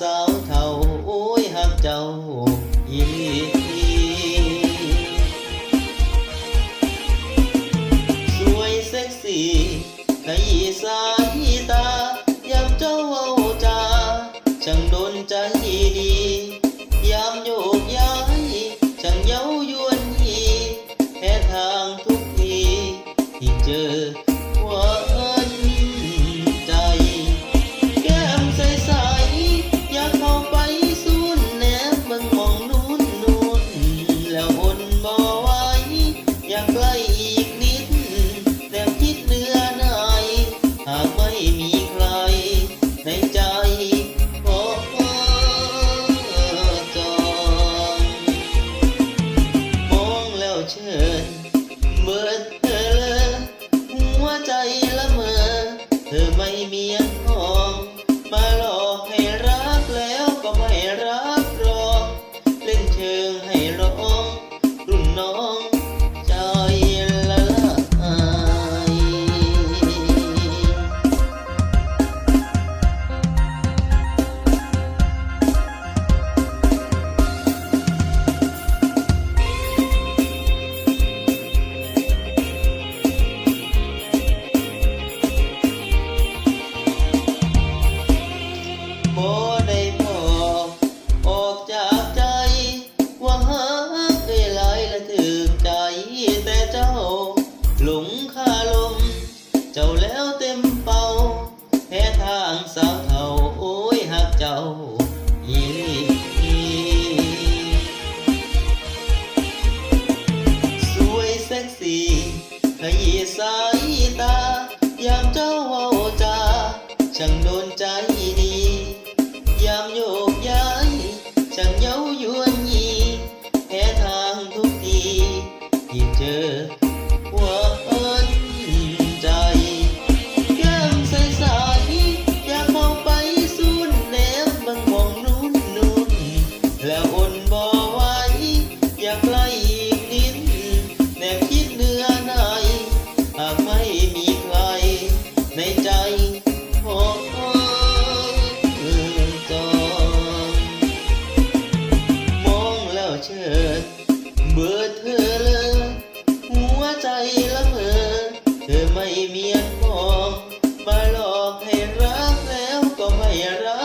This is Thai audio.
สาวเท่าโอ้ยหักเจ้าอีลีสวยเซ็กซี่ขยี้สาที่ตา ยามเจ้าเว้าจาช่างโดนใจดี ยามโยกยาม Good. บ่ได้บอกออกจากใจ ว่าหักเคยหลและถึกใจแต่เจ้า หลงคาลม เจ้าแล้วเต็มเป่าแพ้ทางสาวเทาโอ้ยหักเจ้า จอว่า เธอไม่มีอันมองมาหลอกให้รักแล้วก็ไม่รัก